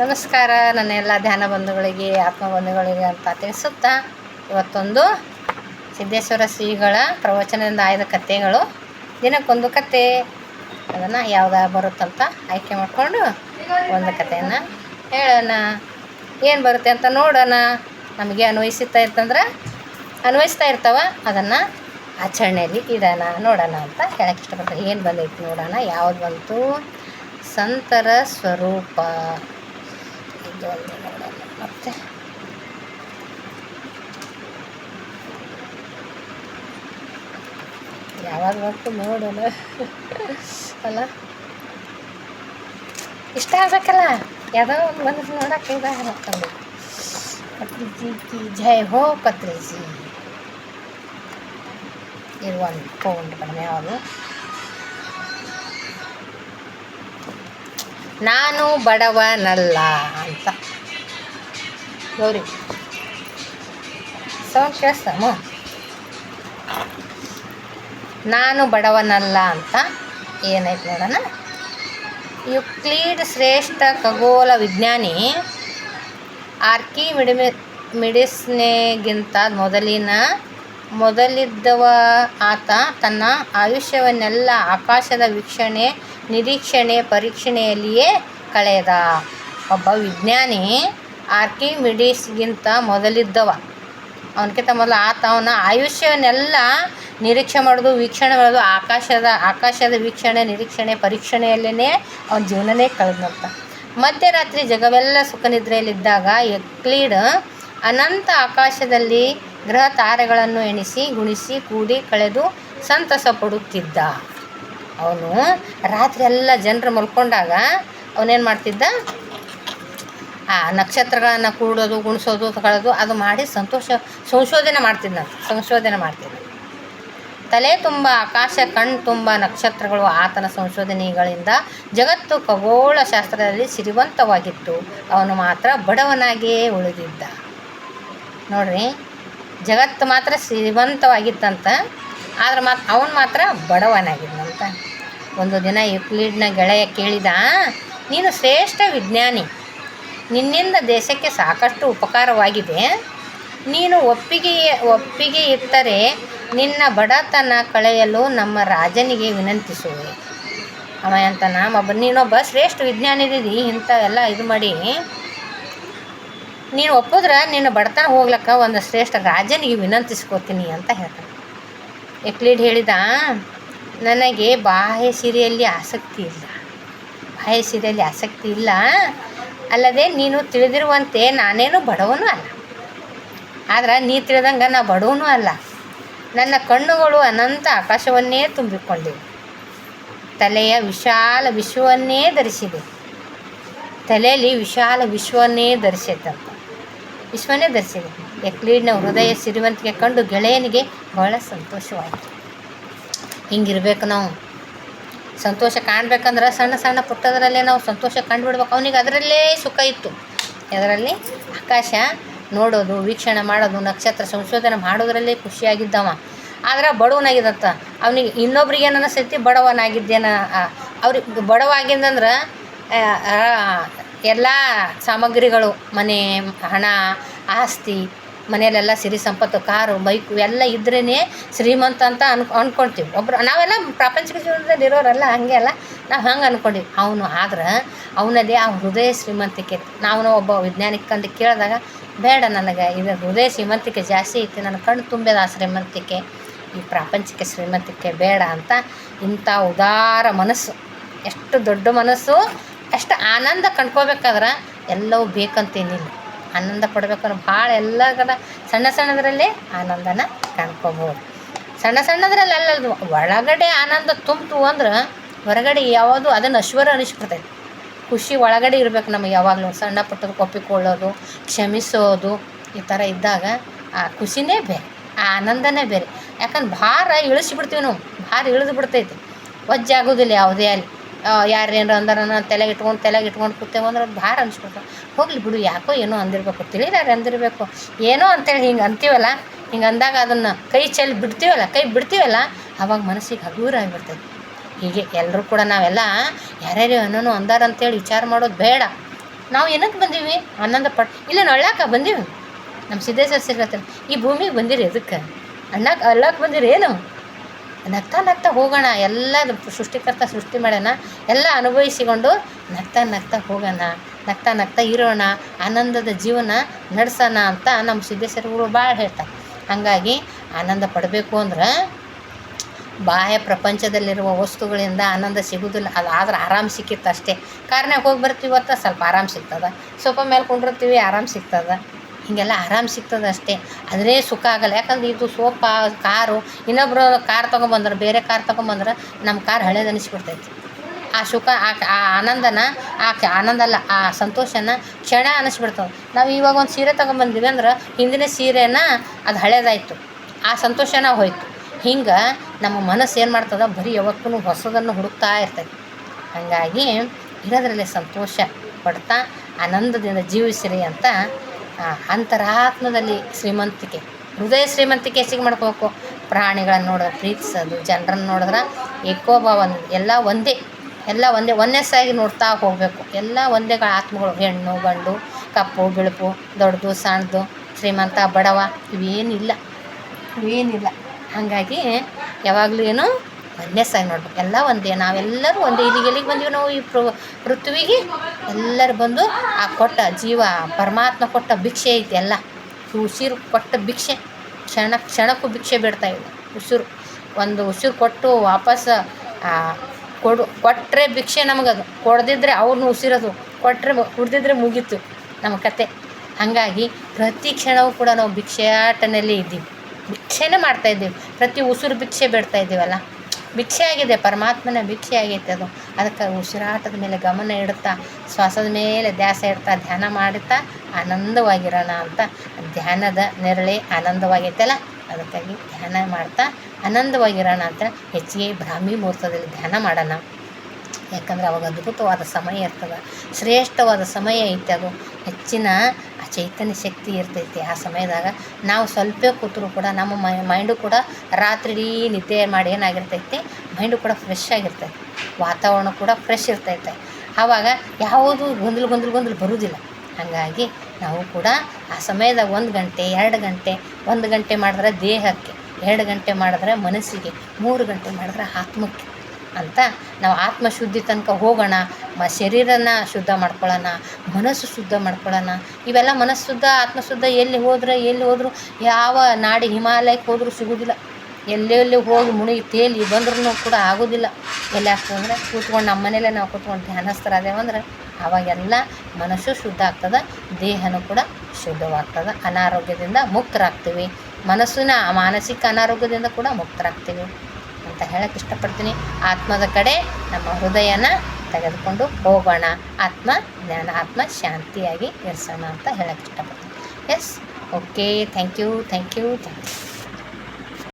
ನಮಸ್ಕಾರ, ನನ್ನ ಎಲ್ಲ ಧ್ಯಾನ ಬಂಧುಗಳಿಗೆ ಆತ್ಮ ಬಂಧುಗಳಿಗೆ ಅಂತ ತಿಳಿಸುತ್ತಾ ಇವತ್ತೊಂದು ಸಿದ್ದೇಶ್ವರ ಶ್ರೀಗಳ ಪ್ರವಚನದಿಂದ ಆಯ್ದ ಕಥೆಗಳು. ದಿನಕ್ಕೊಂದು ಕತೆ. ಅದನ್ನು ಯಾವ್ದು ಬರುತ್ತಂತ ಆಯ್ಕೆ ಮಾಡಿಕೊಂಡು ಒಂದು ಕಥೆಯನ್ನು ಹೇಳೋಣ. ಏನು ಬರುತ್ತೆ ಅಂತ ನೋಡೋಣ. ನಮಗೆ ಅನ್ವಯಿಸುತ್ತಾ ಇರ್ತಂದ್ರೆ, ಅನ್ವಯಿಸ್ತಾ ಇರ್ತಾವ. ಅದನ್ನು ಆಚರಣೆಯಲ್ಲಿ ಇಡೋಣ, ನೋಡೋಣ ಅಂತ ಹೇಳಕ್ಕೆ ಇಷ್ಟಪಡ್ತಾರೆ. ಏನು ಬಂದೈತಿ ನೋಡೋಣ. ಯಾವ್ದು ಬಂತು? ಸಂತರ ಸ್ವರೂಪ. ಅಂತ ನೋಡೋಣ ಮತ್ತೆ? ಯಾವಾಗ ಬಂತು ನೋಡೋಣ. ಅಲ್ಲ? ಇಷ್ಟ ಆಗ್ಬೇಕಲ್ಲ? ಯಾವುದೋ ಒಂದು ಬಂದು ನೋಡಕ್ಕೆ ಇದಾಗತ್ತಲ್ಲ ಪತ್ರಿಜಿ ಕಿ ಜೈ ಹೋ ಪತ್ರಿಜಿ. ಇರುವ ಒಂದು ತೊಗೊಂಡು ಕಡಿಮೆ ನಾನು ಬಡವನಲ್ಲ. ಗೌರಿ ಸೌಂಡ್ ಕೇಳಿಸ್ತಮ್ಮ ನಾನು ಬಡವನಲ್ಲ ಅಂತ ಏನೈತೆ ನೋಡೋಣ. ಯುಕ್ಲೀಡ್ ಶ್ರೇಷ್ಠ ಖಗೋಳ ವಿಜ್ಞಾನಿ ಆರ್ಕಿ ಮಿಡಿಮಿ, ಮಿಡಿಸ್ನೆಗಿಂತ ಮೊದಲಿನ, ಮೊದಲಿದ್ದವ ಆತ ತನ್ನ ಆಯುಷ್ಯವನ್ನೆಲ್ಲ ಆಕಾಶದ ವೀಕ್ಷಣೆ, ನಿರೀಕ್ಷಣೆ, ಪರೀಕ್ಷಣೆಯಲ್ಲಿಯೇ ಕಳೆದ. ಒಬ್ಬ ವಿಜ್ಞಾನಿ ಆರ್ಕಿಮಿಡೀಸ್ಗಿಂತ ಮೊದಲಿದ್ದವ. ಅವನಕ್ಕಿಂತ ಮೊದಲು ಆತ ಅವನ ಆಯುಷ್ಯವನ್ನೆಲ್ಲ ನಿರೀಕ್ಷೆ ಮಾಡೋದು, ವೀಕ್ಷಣೆ ಮಾಡೋದು, ಆಕಾಶದ ಆಕಾಶದ ವೀಕ್ಷಣೆ, ನಿರೀಕ್ಷಣೆ ಪರೀಕ್ಷಣೆಯಲ್ಲೇ ಅವನ ಜೀವನನೇ ಕಳೆದಂತ ಮಧ್ಯರಾತ್ರಿ ಜಗವೆಲ್ಲ ಸುಖನಿದ್ರೆಯಲ್ಲಿದ್ದಾಗ ಎಕ್ಲೀಡ್ ಅನಂತ ಆಕಾಶದಲ್ಲಿ ಗ್ರಹ ತಾರೆಗಳನ್ನು ಎಣಿಸಿ, ಗುಣಿಸಿ, ಕೂಡಿ ಕಳೆದು ಸಂತಸ ಪಡುತ್ತಿದ್ದ. ಅವನು ರಾತ್ರಿ ಎಲ್ಲ ಜನರು ಮಲ್ಕೊಂಡಾಗ ಅವನೇನು ಮಾಡ್ತಿದ್ದ? ಆ, ನಕ್ಷತ್ರಗಳನ್ನು ಕೂಡೋದು, ಗುಣಿಸೋದು ತಗೊಳ್ಳೋದು ಅದು ಮಾಡಿ ಸಂತೋಷ, ಸಂಶೋಧನೆ ಮಾಡ್ತಿದ್ದ ಸಂಶೋಧನೆ ಮಾಡ್ತೀನಿ. ತಲೆ ತುಂಬ, ಆಕಾಶ ಕಣ್ಣು ತುಂಬ ನಕ್ಷತ್ರಗಳು ಆತನ ಸಂಶೋಧನೆಗಳಿಂದ ಜಗತ್ತು ಖಗೋಳ ಶಾಸ್ತ್ರದಲ್ಲಿ ಸಿರಿವಂತವಾಗಿತ್ತು. ಅವನು ಮಾತ್ರ ಬಡವನಾಗಿಯೇ ಉಳಿದಿದ್ದ. ನೋಡ್ರಿ, ಜಗತ್ತು ಮಾತ್ರ ಸಿರಿವಂತವಾಗಿತ್ತಂತ, ಆದ್ರೆ ಮಾತ್ರ ಅವನು ಮಾತ್ರ ಬಡವನಾಗಿದ್ದಂತ. ಒಂದು ದಿನ ಯುಕ್ಲಿಡ್ನ ಗೆಳೆಯ ಕೇಳಿದ, ನೀನು ಶ್ರೇಷ್ಠ ವಿಜ್ಞಾನಿ ನಿನ್ನಿಂದ ದೇಶಕ್ಕೆ ಸಾಕಷ್ಟು ಉಪಕಾರವಾಗಿದೆ. ನೀನು ಒಪ್ಪಿಗೆ ಒಪ್ಪಿಗೆ ಇತ್ತರೆ ನಿನ್ನ ಬಡತನ ಕಳೆಯಲು ನಮ್ಮ ರಾಜನಿಗೆ ವಿನಂತಿಸುವೆ. ಅವ ಅಂತಾನ ಒಬ್ಬ ನೀನೊಬ್ಬ ಶ್ರೇಷ್ಠ ವಿಜ್ಞಾನಿದಿದಿ ಇಂಥ ಎಲ್ಲ ಇದು ಮಾಡಿ. ನೀನು ಒಪ್ಪಿದ್ರೆ ನಿನ್ನ ಬಡತನ ಹೋಗ್ಲಕ್ಕ ಒಂದು ಶ್ರೇಷ್ಠ ರಾಜನಿಗೆ ವಿನಂತಿಸ್ಕೋತೀನಿ ಅಂತ ಹೇಳ್ತಾನೆ. ಎಕ್ಲೀಡ್ ಹೇಳಿದ, ನನಗೆ ಬಾಹ್ಯ ಸಿರಿಯಲ್ಲಿ ಆಸಕ್ತಿ ಇಲ್ಲ. ಬಾಹ್ಯ ಸೀರೆಯಲ್ಲಿ ಆಸಕ್ತಿ ಇಲ್ಲ. ಅಲ್ಲದೆ ನೀನು ತಿಳಿದಿರುವಂತೆ ನಾನೇನು ಬಡವನು ಅಲ್ಲ. ಆದ್ರೆ ನೀ ತಿಳಿದಂಗೆ ನಾ ಬಡವನು ಅಲ್ಲ. ನನ್ನ ಕಣ್ಣುಗಳು ಅನಂತ ಆಕಾಶವನ್ನೇ ತುಂಬಿಕೊಂಡಿವೆ ತಲೆಯ ವಿಶಾಲ ವಿಶ್ವವನ್ನೇ ಧರಿಸಿದೆ. ತಲೆಯಲ್ಲಿ ವಿಶಾಲ ವಿಶ್ವವನ್ನೇ ಧರಿಸಿದ್ದಂತ ವಿಶ್ವನೇ ಧರಿಸಿದೆ. ಎಕ್ಲೀಡ್ನ ಹೃದಯ ಸಿರಿವಂತಿಗೆ ಕಂಡು ಗೆಳೆಯನಿಗೆ ಬಹಳ ಸಂತೋಷವಾಯಿತು. ಹಿಂಗಿರ್ಬೇಕು ನಾವು. ಸಂತೋಷ ಕಾಣ್ಬೇಕಂದ್ರೆ ಸಣ್ಣ ಸಣ್ಣ ಪುಟ್ಟದರಲ್ಲೇ ನಾವು ಸಂತೋಷ ಕಂಡುಬಿಡ್ಬೇಕು. ಅವನಿಗೆ ಅದರಲ್ಲೇ ಸುಖ ಇತ್ತು. ಅದರಲ್ಲಿ ಆಕಾಶ ನೋಡೋದು, ವೀಕ್ಷಣೆ ಮಾಡೋದು, ನಕ್ಷತ್ರ ಸಂಶೋಧನೆ ಮಾಡೋದರಲ್ಲೇ ಖುಷಿಯಾಗಿದ್ದವ. ಆದ್ರೆ ಬಡವನಾಗಿದ್ದಂತ, ಅವನಿಗೆ ಇನ್ನೊಬ್ರಿಗೆ ಏನನ್ನ ಅನಿಸ್ತೈತಿ ಬಡವನಾಗಿದ್ದೇನ ಅವ್ರಿಗೆ ಬಡವಾಗಿದ್ದಂದ್ರೆ ಎಲ್ಲ ಸಾಮಗ್ರಿಗಳು, ಮನೆ, ಹಣ, ಆಸ್ತಿ ಮನೆಯಲ್ಲೆಲ್ಲ ಸಿರಿ ಸಂಪತ್ತು, ಕಾರು, ಬೈಕು ಎಲ್ಲ ಇದ್ರೇ ಶ್ರೀಮಂತ ಅಂತ ಅನ್ ಅಂದ್ಕೊಳ್ತೀವಿ ಒಬ್ರು, ನಾವೆಲ್ಲ ಪ್ರಾಪಂಚಿಕ ಜೀವನದಲ್ಲಿ ಇರೋರಲ್ಲ ಹಾಗೆ ಅಲ್ಲ. ನಾವು ಹಂಗೆ ಅಂದ್ಕೊಂಡಿವಿ ಅವನು ಆದ್ರೆ ಅವನಲ್ಲಿ ಆ ಹೃದಯ ಶ್ರೀಮಂತಿಕೆ. ನಾವು ಒಬ್ಬ ವಿಜ್ಞಾನಿಕಂದು ಕೇಳಿದಾಗ, ಬೇಡ ನನಗೆ, ಇದು ಹೃದಯ ಶ್ರೀಮಂತಿಕೆ ಜಾಸ್ತಿ ಐತಿ, ನನ್ನ ಕಣ್ಣು ತುಂಬಿದ ಆ ಶ್ರೀಮಂತಿಕೆ. ಈ ಪ್ರಾಪಂಚಿಕ ಶ್ರೀಮಂತಿಕೆ ಬೇಡ ಅಂತ ಇಂಥ ಉದಾರ ಮನಸ್ಸು. ಎಷ್ಟು ದೊಡ್ಡ ಮನಸ್ಸು, ಎಷ್ಟು ಆನಂದ ಕಂಡ್ಕೋಬೇಕಾದ್ರೆ ಎಲ್ಲವೂ ಬೇಕಂತೇನಿಲ್ಲ ಆನಂದ ಪಡ್ಬೇಕಂದ್ರೆ ಭಾಳ ಎಲ್ಲ ಕಡೆ ಸಣ್ಣ ಸಣ್ಣದರಲ್ಲೇ ಆನಂದನ ಕಾಣ್ಕೋಬಹುದು ಸಣ್ಣ ಸಣ್ಣದ್ರಲ್ಲಿ ಅಲ್ಲ ಒಳಗಡೆ ಆನಂದ ತುಂಬಿತು ಅಂದ್ರೆ ಹೊರಗಡೆ ಯಾವುದು ಅದನ್ನು ಅಶ್ವರ ಅನಿಸ್ಬಿಡ್ತೈತಿ ಖುಷಿ ಒಳಗಡೆ ಇರ್ಬೇಕು ನಮಗೆ ಯಾವಾಗಲೂ, ಸಣ್ಣ ಪುಟ್ಟದ್ದು ಒಪ್ಪಿಕೊಳ್ಳೋದು, ಕ್ಷಮಿಸೋದು, ಈ ಥರ ಇದ್ದಾಗ ಆ ಖುಷಿನೇ ಬೇರೆ, ಆ ಆನಂದನೇ ಬೇರೆ. ಯಾಕಂದ್ರೆ ಭಾರ ಇಳಿಸ್ಬಿಡ್ತೀವಿ ನಾವು, ಭಾರ ಇಳಿದು ಬಿಡ್ತೈತಿ. ಒಜ್ಜಾಗೋದಿಲ್ಲ ಯಾವುದೇ ಅಲ್ಲಿ. ಯಾರು ಏನಾರ ಅಂದಾರನ ತಲೆಗೆ ಇಟ್ಕೊಂಡು ತಲೆಗೆ ಇಟ್ಕೊಂಡು ಕೂತೇವೆ ಅಂದ್ರೆ ಅದು ಭಾರ ಅನ್ಸ್ಬಿಡ್ತಾವೆ ಹೋಗ್ಲಿ ಬಿಡು, ಯಾಕೋ ಏನೋ ಅಂದಿರ್ಬೇಕು, ತಿಳಿದಾರೆ ಅಂದಿರಬೇಕು. ಏನೋ ಅಂತೇಳಿ ಹಿಂಗೆ ಅಂತೀವಲ್ಲ, ಹಿಂಗೆ ಅಂದಾಗ ಅದನ್ನು ಕೈ ಚೆಲ್ಲಿ ಬಿಡ್ತೀವಲ್ಲ, ಕೈ ಬಿಡ್ತೀವಲ್ಲ, ಅವಾಗ ಮನಸ್ಸಿಗೆ ಹಗೂರ ಆಗಿಬಿಡ್ತೈತಿ ಹೀಗೆ ಎಲ್ಲರೂ ಕೂಡ ನಾವೆಲ್ಲ ಯಾರ್ಯಾರು ಏನೋ ಅಂದಾರ ಅಂತೇಳಿ ವಿಚಾರ ಮಾಡೋದು ಬೇಡ. ನಾವು ಏನಕ್ಕೆ ಬಂದೀವಿ? ಆನಂದ ಪಟ್, ಇಲ್ಲ ನಳ್ಳಾಕ ಬಂದೀವಿ. ನಮ್ಮ ಸಿದ್ದೇಶ್ವರ ಸಿಗತ್ತೆ ಈ ಭೂಮಿಗೆ ಬಂದಿರಿ ಎದಕ್ಕೆ? ಅಣ್ಣಕ್ಕೆ ಅಳ್ಳಕ್ಕೆ ಬಂದಿರಿ ಏನು ನಗ್ತಾ ನಗ್ತಾ ಹೋಗೋಣ, ಎಲ್ಲ ಸೃಷ್ಟಿಕರ್ತ ಸೃಷ್ಟಿ ಮಾಡೋಣ ಎಲ್ಲ ಅನುಭವಿಸಿಕೊಂಡು ನಗ್ತಾ ನಗ್ತಾ ಹೋಗೋಣ, ನಗ್ತಾ ನಗ್ತಾ ಇರೋಣ, ಆನಂದದ ಜೀವನ ನಡೆಸೋಣ ಅಂತ ನಮ್ಮ ಸಿದ್ದೇಶ್ವರಗಳು ಭಾಳ ಹೇಳ್ತಾರೆ. ಹಾಗಾಗಿ ಆನಂದ ಪಡಬೇಕು ಅಂದ್ರೆ ಬಾಹ್ಯ ಪ್ರಪಂಚದಲ್ಲಿರುವ ವಸ್ತುಗಳಿಂದ ಆನಂದ ಸಿಗುವುದಿಲ್ಲ ಅದು ಆದ್ರೆ ಆರಾಮ್ ಸಿಕ್ಕಿತ್ತು ಅಷ್ಟೇ. ಕಾರ್ನಾಗ ಹೋಗಿ ಬರ್ತೀವಿ ಹೊತ್ತ ಸ್ವಲ್ಪ ಆರಾಮ್ ಸಿಗ್ತದೆ ಸ್ವಲ್ಪ ಮೇಲೆ ಕುಂಡಿರ್ತೀವಿ, ಆರಾಮ್ ಸಿಗ್ತದೆ. ಹೀಗೆಲ್ಲ ಆರಾಮ್ ಸಿಗ್ತದೆ ಅಷ್ಟೇ. ಅದೇ ಸುಖ ಆಗಲ್ಲ. ಯಾಕಂದ್ರೆ ಇದು ಸೋಫಾ, ಕಾರು, ಇನ್ನೊಬ್ರು ಕಾರ್ ತೊಗೊಂಬಂದ್ರೆ, ಬೇರೆ ಕಾರ್ ತೊಗೊಂಬಂದ್ರೆ ನಮ್ಮ ಕಾರ್ ಹಳೇದು ಅನಿಸ್ಬಿಡ್ತೈತಿ. ಆ ಸುಖ, ಆ ಆನಂದನ, ಆ ಆನಂದ ಅಲ್ಲ, ಆ ಸಂತೋಷನ ಕ್ಷಣ ಅನಿಸ್ಬಿಡ್ತವೆ. ನಾವು ಇವಾಗ ಒಂದು ಸೀರೆ ತೊಗೊಂಬಂದಿವಿ ಅಂದ್ರೆ ಹಿಂದಿನ ಸೀರೆನ ಅದು ಹಳೇದಾಯಿತು. ಆ ಸಂತೋಷನ ಹೋಯ್ತು. ಹಿಂಗೆ ನಮ್ಮ ಮನಸ್ಸು ಏನು ಮಾಡ್ತದೆ? ಬರೀ ಯಾವತ್ತೂ ಹೊಸದನ್ನು ಹುಡುಕ್ತಾ ಇರ್ತೈತಿ. ಹಾಗಾಗಿ ಇರೋದ್ರಲ್ಲಿ ಸಂತೋಷ, ಪಡ್ತಾ, ಆನಂದದಿಂದ ಜೀವಿಸಿರಿ ಅಂತ ಅಂತರಾತ್ಮದಲ್ಲಿ ಶ್ರೀಮಂತಿಕೆ, ಹೃದಯ ಶ್ರೀಮಂತಿಕೆ ಹೆಚ್ಚಿಗೆ ಮಾಡ್ಕೋಬೇಕು? ಪ್ರಾಣಿಗಳನ್ನು ನೋಡಿದ್ರೆ, ಪ್ರೀತಿಸೋದು, ಜನರನ್ನು ನೋಡಿದ್ರೆ ಏಕೋಭಾವ ಎಲ್ಲ ಒಂದೇ ಎಲ್ಲ ಒಂದೇ ಒಂದೇಸಾಗಿ ನೋಡ್ತಾ ಹೋಗಬೇಕು. ಎಲ್ಲ ಒಂದೇ ಆತ್ಮಗಳು, ಹೆಣ್ಣು, ಗಂಡು, ಕಪ್ಪು, ಬಿಳುಪು, ದೊಡ್ಡದು, ಸಣ್ಣದು, ಶ್ರೀಮಂತ, ಬಡವ, ಇವೇನಿಲ್ಲ ಇವೇನಿಲ್ಲ. ಹಾಗಾಗಿ ಯಾವಾಗಲೂ ಏನು ಒಂದೇಸಾಗಿ ನೋಡ್ಬೇಕು. ಎಲ್ಲ ಒಂದೇ, ನಾವೆಲ್ಲರೂ ಒಂದೇ ಇಲ್ಲಿಗೆ ಎಲ್ಲಿಗೆ ಬಂದೀವಿ ನಾವು ಈ ಪೃಥ್ವಿಗೆ ಎಲ್ಲರೂ ಬಂದು ಆ ಕೊಟ್ಟ ಜೀವ, ಪರಮಾತ್ಮ ಕೊಟ್ಟ ಭಿಕ್ಷೆ ಐತೆ ಎಲ್ಲ. ಉಸಿರು ಕೊಟ್ಟ ಭಿಕ್ಷೆ, ಕ್ಷಣ, ಕ್ಷಣಕ್ಕೂ ಭಿಕ್ಷೆ ಬಿಡ್ತಾ ಇದೆ ಉಸಿರು, ಒಂದು ಉಸಿರು ಕೊಟ್ಟು ವಾಪಸ್ ಕೊಡು ಕೊಟ್ಟರೆ ಭಿಕ್ಷೆ ನಮಗದು. ಕೊಡದಿದ್ರೆ ಅವ್ರನ್ನ ಉಸಿರೋದು. ಕೊಟ್ಟರೆ ಕುಡ್ದಿದ್ರೆ ಮುಗೀತು ನಮ್ಮ ಕತೆ. ಹಾಗಾಗಿ ಪ್ರತಿ ಕ್ಷಣವೂ ಕೂಡ ನಾವು ಭಿಕ್ಷಾಟನಲ್ಲಿ ಇದ್ದೀವಿ. ಭಿಕ್ಷೆನೇ ಮಾಡ್ತಾ ಇದ್ದೀವಿ. ಪ್ರತಿ ಉಸಿರು ಭಿಕ್ಷೆ ಬಿಡ್ತಾ ಇದ್ದೀವಲ್ಲ. ಭಿಕ್ಷೆ ಆಗಿದೆ ಪರಮಾತ್ಮನ ಭಿಕ್ಷೆ ಆಗೈತೆ ಅದು. ಅದಕ್ಕೆ ಉಸಿರಾಟದ ಮೇಲೆ ಗಮನ ಇಡುತ್ತಾ ಶ್ವಾಸದ ಮೇಲೆ ಧ್ಯಾಸ ಇಡ್ತಾ, ಧ್ಯಾನ ಮಾಡುತ್ತಾ ಆನಂದವಾಗಿರೋಣ ಅಂತ. ಧ್ಯಾನದ ನೆರಳೆ ಆನಂದವಾಗೈತಲ್ಲ, ಅದಕ್ಕಾಗಿ ಧ್ಯಾನ ಮಾಡ್ತಾ ಆನಂದವಾಗಿರೋಣ ಅಂತ ಹೆಚ್ಚಿಗೆ ಬ್ರಾಹ್ಮಿ ಮುಹೂರ್ತದಲ್ಲಿ ಧ್ಯಾನ ಮಾಡೋಣ. ಯಾಕಂದ್ರೆ ಅವಾಗ ಅದ್ಭುತವಾದ ಸಮಯ ಇರ್ತದೆ. ಶ್ರೇಷ್ಠವಾದ ಸಮಯ ಐತೆ ಅದು. ಹೆಚ್ಚಿನ ಚೈತನ್ಯ ಶಕ್ತಿ ಇರ್ತೈತಿ ಆ ಸಮಯದಾಗ. ನಾವು ಸ್ವಲ್ಪ ಕೂತರೂ ಕೂಡ ನಮ್ಮ ಮೈಂಡು ಕೂಡ ರಾತ್ರಿ ಇಡೀ ನಿದ್ದೆ ಮಾಡಿ ಏನಾಗಿರ್ತೈತಿ ಮೈಂಡು ಕೂಡ ಫ್ರೆಶ್ ಆಗಿರ್ತೈತಿ. ವಾತಾವರಣ ಕೂಡ ಫ್ರೆಶ್ ಇರ್ತೈತೆ. ಆವಾಗ ಯಾವುದು ಗೊಂದಲು, ಗೊಂದಲ, ಗೊಂದಲು ಬರುವುದಿಲ್ಲ ಹಾಗಾಗಿ ನಾವು ಕೂಡ ಆ ಸಮಯದಾಗ ಒಂದು ಗಂಟೆ, ಎರಡು ಗಂಟೆ, ಒಂದು ಗಂಟೆ ಮಾಡಿದ್ರೆ ದೇಹಕ್ಕೆ, ಎರಡು ಗಂಟೆ ಮಾಡಿದ್ರೆ ಮನಸ್ಸಿಗೆ, ಮೂರು ಗಂಟೆ ಮಾಡಿದ್ರೆ ಆತ್ಮಕ್ಕೆ. ಅಂತ ನಾವು ಆತ್ಮಶುದ್ಧಿ ತನಕ ಹೋಗೋಣ, ಮ ಶರೀರನ ಶುದ್ಧ ಮಾಡ್ಕೊಳ್ಳೋಣ, ಮನಸ್ಸು ಶುದ್ಧ ಮಾಡ್ಕೊಳ್ಳೋಣ. ಇವೆಲ್ಲ ಮನಸ್ಸು ಶುದ್ಧ ಆತ್ಮಶುದ್ಧ ಎಲ್ಲಿ ಹೋದ್ರೆ ಎಲ್ಲಿ ಹೋದರೂ ಯಾವ ನಾಡಿ ಹಿಮಾಲಯಕ್ಕೆ ಹೋದರೂ ಸಿಗೋದಿಲ್ಲ. ಎಲ್ಲೆಲ್ಲಿ ಹೋಗಿ ಮುಳುಗಿ ತೇಲಿ ಬಂದ್ರೂ ಕೂಡ ಆಗೋದಿಲ್ಲ. ಎಲ್ಲಿ ಆಗ್ತದೆ ಅಂದರೆ ಕೂತ್ಕೊಂಡು ನಮ್ಮ ಮನೇಲೆ ನಾವು ಕೂತ್ಕೊಂಡು ಧ್ಯಾನಸ್ಥರಾದೇವಂದ್ರೆ ಆವಾಗೆಲ್ಲ ಮನಸ್ಸು ಶುದ್ಧ ಆಗ್ತದೆ, ದೇಹನೂ ಕೂಡ ಶುದ್ಧವಾಗ್ತದೆ. ಅನಾರೋಗ್ಯದಿಂದ ಮುಕ್ತರಾಗ್ತೀವಿ. ಮನಸ್ಸಿನ ಮಾನಸಿಕ ಅನಾರೋಗ್ಯದಿಂದ ಕೂಡ ಮುಕ್ತರಾಗ್ತೀವಿ. ಅಂತ ಹೇಳಕ್ಕೆ ಇಷ್ಟಪಡ್ತೀನಿ. ಆತ್ಮದ ಕಡೆ ನಮ್ಮ ಹೃದಯನ ತೆಗೆದುಕೊಂಡು ಹೋಗೋಣ. ಆತ್ಮ ಜ್ಞಾನ, ಆತ್ಮ ಶಾಂತಿಯಾಗಿ ಇರಿಸೋಣ ಅಂತ ಹೇಳಕ್ಕೆ ಇಷ್ಟಪಡ್ತೀನಿ. Yes okay thank you thank you thank you